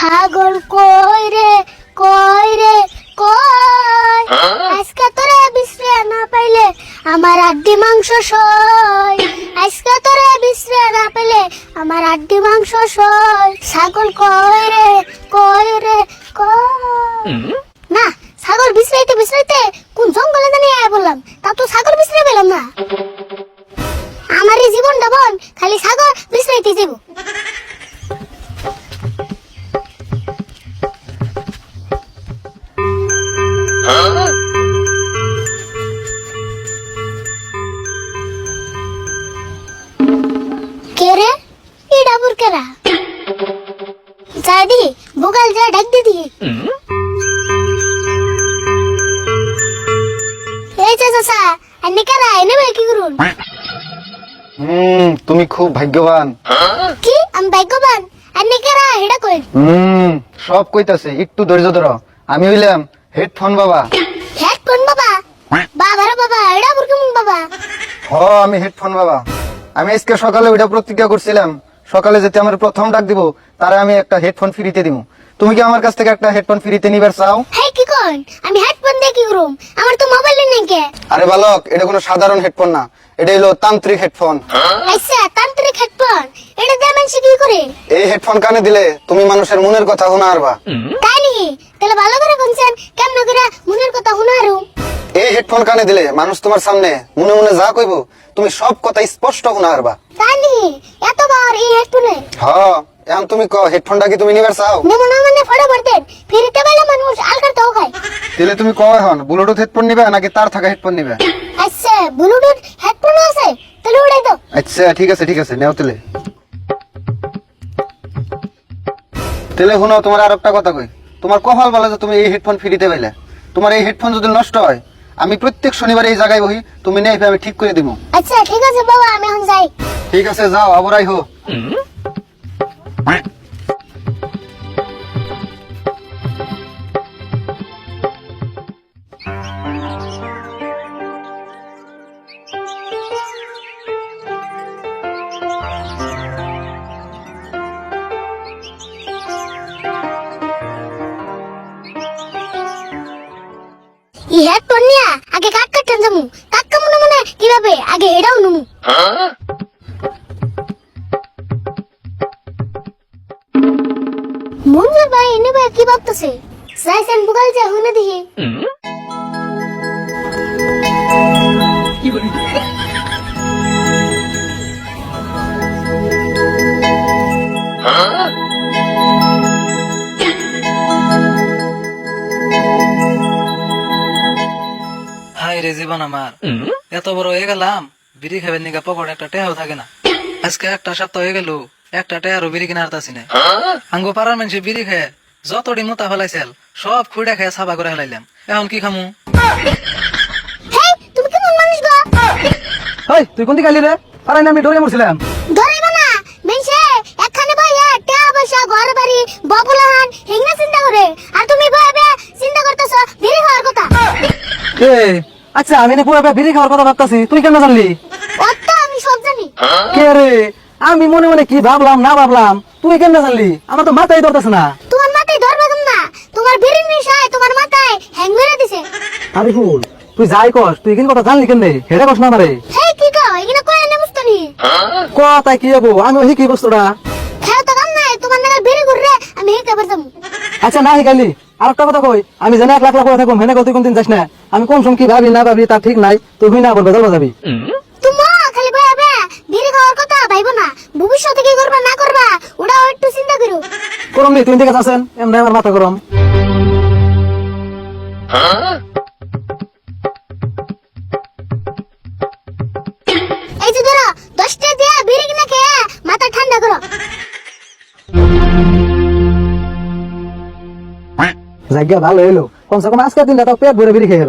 ছাগল কই রে কই রে কই? আজকে তোরে বিশ্রে না পাইলে আমার আড্ডি মাংস সয় আজকে তোরে বিশ্রে না পাইলে আমার আড্ডি মাংস সয় ছাগল কই রে কই রে কই? না ছাগল বিশ্রাইতে বিশ্রাইতে কোন জঙ্গলে জানি আয় বললাম তা তো ছাগল বিশ্রে পেলাম না। আমার এই জীবনটা বন খালি ছাগল বিশ্রাইতে যাব। বুগাল যা ডাক দি দিয়ে। এই যে চাচা এনে কেরা এনে ভাই কি করুন? হুম তুমি খুব ভাগ্যবান। কি? আমি ভাগ্যবান? এনে কেরা হেডা কই? হুম সব কইতাছে একটু ধৈর্য ধরো। আমি হইলাম হেডফোন বাবা। হেডফোন বাবা? বাবা রে বাবা কেমন বাবা? হ আমি হেডফোন বাবা। আমি আজকে সকালে ওইটা প্রতিজ্ঞা করছিলাম সকালে যেতে আমার প্রথম ডাক দিব তারা আমি একটা হেডফোন ফ্রিতে দিব তুমি কি আমার কাছ থেকে একটা হেডফোন ফ্রিতে নিবার চাও? হে কি কোন? আমি হেডফোন দিয়ে কি করুম? আমার তো মোবাইল নেই কে আরে বালক এটা কোনো সাধারণ হেডফোন না। এটা হলো তান্ত্রিক হেডফোন আচ্ছা তান্ত্রিক হেডফোন এটা দিয়ে মানুষ কি করে? এই হেডফোন কানে দিলে তুমি মানুষের মনের কথা শোনা আরবা তাই নাকি? তাহলে ভালো করে কোনছেন কেমন করে মনের কথা শুনারু এই হেডফোন কানে দিলে মানুষ তোমার সামনে মনে মনে যা কইব তুমি সব কথা স্পষ্ট শোনা এতবার এই হেডফোনে? হ এখন তুমি ক হেডফোনটা কি তুমি নিবার চাও? না মানে ফিরিতে মানুষ আলকার তাও খায়। তাহলে তুমি এখন ব্লুটুথ হেডফোন নিবে নাকি তার থাকা হেডফোন নিবে? আচ্ছা ব্লুটুথ হেডফোন আছে তাহলে দাও। আচ্ছা ঠিক আছে ঠিক আছে নেও তেলে তেলে শুনো তোমার আর একটা কথা কই। তোমার কপাল বলে যে তুমি এই হেডফোন ফ্রিতে পাইলে। তোমার এই হেডফোন যদি নষ্ট হয় আমি প্রত্যেক শনিবার এই জায়গায় বহি তুমি নেই আমি ঠিক করে দিব। আচ্ছা ঠিক আছে বাবা আমি এখন যাই। ঠিক আছে যাও আবরাই হো এই হেডফোন নিয়া, আগে কাট কাটতেন যামু? কাকা মনে মনে কীভাবে? আগে এটাও নুমু। মঞ্জুর ভাই এনে ভাই কি ভাবতেছে? সাইসেন বুকাল যে হুনে দিহি হাই জীবন আমার। এত বড় হয়ে গেলাম বিড়ি খাবেন নিগা পকড় একটা টেহাও থাকে না। আজকে একটা সপ্তাহ হয়ে গেল একটা টেহারও বিড়ি কিনা হারতাছি না। আঙ্গো পাড়ার মানুষ বিড়ি খায় যতটি মোতা ফেলাইছিল সব খুঁড়া খেয়ে সাফা করে ফেলাইলাম। এখন কি খামু? হেই তুই কোনটি গালি রে? আরে না আমি ডরে মরছিলাম। ধরিব না। মেনসে একখানে বইয়া টাকা পয়সা ঘর বাড়ি ববুলাহান হিংনা চিন্তা করে? আর তুমি বইবে চিন্তা করতেছ বিড়ি খাওয়ার কথা? এ আচ্ছা আমি না পুরো বিড়ি খাওয়ার কথা ভাবতাছি। তুই কেন জানলি? আমি সব জানি। কে রে? আমি মনে মনে কি ভাবলাম না ভাবলাম? তুই কেন জানলি? আমার তো মাথায় ধরতেছে না। তোমার মাথায় ধরবে না? তোমার বিড়ির নেশায় তোমার মাথায় হ্যাং মেরে দিছে। আরে ফুল তুই যাই কস তুই কিন্তু কথা জানলি কেন হেরে কস না মারে হেই কি কও এখানে কয় এনে বুঝতনি কথা কি হব? আমি ওই কি বস্তুটা। খেও তো কাম নাই তোমার নাগাল বিড়ি ঘুররে আমি হেতে পারতাম আচ্ছা না শিখালি। আর একটা কথা কই আমি জানি এক লাখ লাখ করে থাকুম হেনে তুই কোনদিন যাস না। আমি কোন সময় কি ভাবি না ভাবি তা ঠিক নাই তুই হুই না বলবে দলবা যাবি তুমি খালি খাওয়ার কথা ভাইবো না। ভবিষ্যতে কি করবা না করবা ওটা একটু চিন্তা করো। করম নি তুমি দেখে আছেন? এমনি আমার মাথা করম এই জায়গা ভালো এলো কমসে কম আজকের দিনটা তো পেট ভরে বিড়ি খেয়ে।